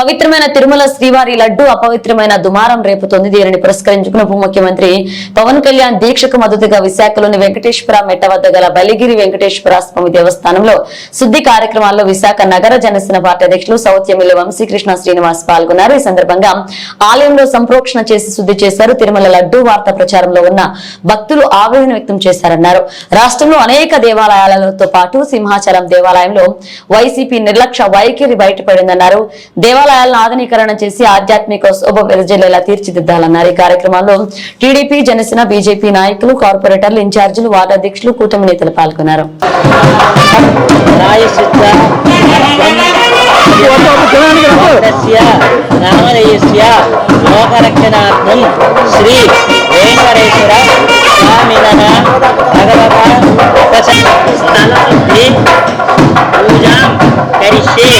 పవిత్రమైన తిరుమల శ్రీవారి లడ్డు అపవిత్రమైన దుమారం రేపుతోంది. దీనిని పురస్కరించుకున్న ఉప ముఖ్యమంత్రి పవన్ కళ్యాణ్ దీక్షకు మద్దతుగా విశాఖలోని వెంకటేశ్వర మెట్ట వద్ద గల బలిగిరి వెంకటేశ్వర స్వామి దేవస్థానంలో శుద్ధి కార్యక్రమాల్లో విశాఖ నగర జనసేన పార్టీ అధ్యక్షులు సౌత్ ఎమ్మెల్యే వంశీకృష్ణ శ్రీనివాస్ పాల్గొన్నారు. ఈ సందర్భంగా ఆలయంలో సంప్రోక్షణ చేసి శుద్ధి చేశారు. తిరుమల లడ్డు వార్త ప్రచారంలో ఉన్న భక్తులు ఆవేదన వ్యక్తం చేశారన్నారు. రాష్ట్రంలో అనేక దేవాలయాలతో పాటు సింహాచలం దేవాలయంలో వైసీపీ నిర్లక్ష్య వైఖరి బయటపడిందన్నారు. దేవాలయాలను ఆధునీకరణ చేసి ఆధ్యాత్మిక శోభ వెదజల్లేలా తీర్చిదిద్దాలన్నారు. ఈ కార్యక్రమంలో టీడీపీ జనసేన బీజేపీ నాయకులు కార్పొరేటర్లు ఇన్ఛార్జీలు వార్డు అధ్యక్షులు కూటమి నేతలు పాల్గొన్నారు. ప్రాయశ్చిత్త బ్రహ్మస్య లోకరక్షణార్థం శ్రీ వెంకటేశ్వర స్వామినః భగవత పూజాం కరిష్యే.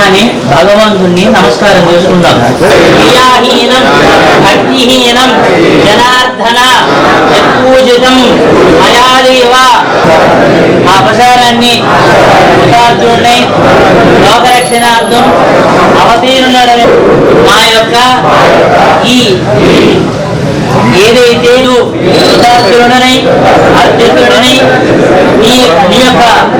అని భగవంతుణ్ణి నమస్కారం చేసుకుందాం. క్రియాహీనం భక్తిహీనం జనార్దన పూజితం మయాదేవ ఆ అపసారాన్ని కృతార్థుడిని లోకరక్షణార్థం అవతీర్ణుడని మా యొక్క ఈ minha tá.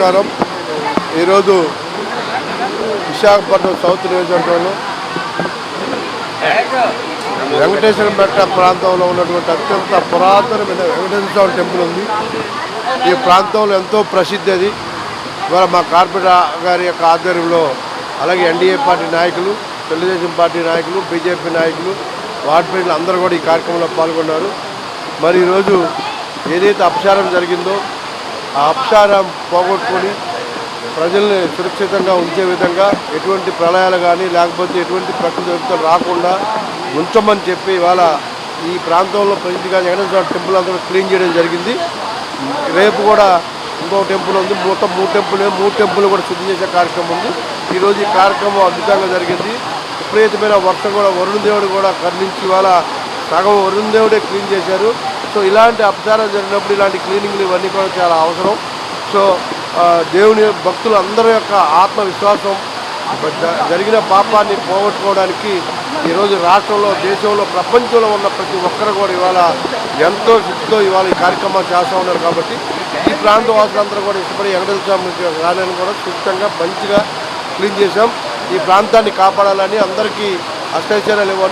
నమస్కారం. ఈరోజు విశాఖపట్నం సౌత్ నియోజకవర్గంలో వెంకటేశ్వర బెట్ట ప్రాంతంలో ఉన్నటువంటి అత్యంత పురాతనమైన వెంకటేశ్వర స్వామి టెంపుల్ ఉంది. ఈ ప్రాంతంలో ఎంతో ప్రసిద్ధి అది. ఇవాళ మా కార్పొరేటర్ గారి యొక్క ఆధ్వర్యంలో అలాగే ఎన్డీఏ పార్టీ నాయకులు తెలుగుదేశం పార్టీ నాయకులు బీజేపీ నాయకులు వార్డు ప్రజలు అందరూ కూడా ఈ కార్యక్రమంలో పాల్గొన్నారు. మరి ఈరోజు ఏదైతే అపచారం జరిగిందో ఆ అపచారం పోగొట్టుకొని ప్రజల్ని సురక్షితంగా ఉంచే విధంగా ఎటువంటి ప్రళయాలు కానీ లేకపోతే ఎటువంటి ప్రకృతి విపత్తులు రాకుండా ఉంచమని చెప్పి ఇవాళ ఈ ప్రాంతంలో ప్రసిద్ధిగా వెంకటేశ్వర టెంపుల్ అందరూ క్లీన్ చేయడం జరిగింది. రేపు కూడా ఇంకో టెంపుల్ ఉంది. మొత్తం మూడు టెంపుల్ మూడు టెంపుల్ కూడా శుద్ధి చేసే కార్యక్రమం ఉంది. ఈరోజు ఈ కార్యక్రమం అద్భుతంగా జరిగింది. విపరీతమైన వర్షం కూడా వరుణ దేవుడు కూడా కరుణించి ఇవాళ సగం వరుణ దేవుడే క్లీన్ చేశారు. సో ఇలాంటి అపచారాలు జరిగినప్పుడు ఇలాంటి క్లీనింగ్లు ఇవన్నీ కూడా చాలా అవసరం. సో దేవుని భక్తులు అందరి యొక్క ఆత్మవిశ్వాసం జరిగిన పాపాన్ని పోగొట్టుకోవడానికి ఈరోజు రాష్ట్రంలో దేశంలో ప్రపంచంలో ఉన్న ప్రతి ఒక్కరు కూడా ఇవాళ ఎంతో శుద్ధితో ఇవాళ ఈ కార్యక్రమాలు చేస్తూ ఉన్నారు కాబట్టి ఈ ప్రాంత వాసులందరూ కూడా ఇష్టపడి వెంకటేశ్వర స్వామి రాలని కూడా శుద్ధంగా మంచిగా క్లీన్ చేశాం. ఈ ప్రాంతాన్ని కాపాడాలని అందరికీ అష్టైశ్వర్యాలు ఇవ్వాలి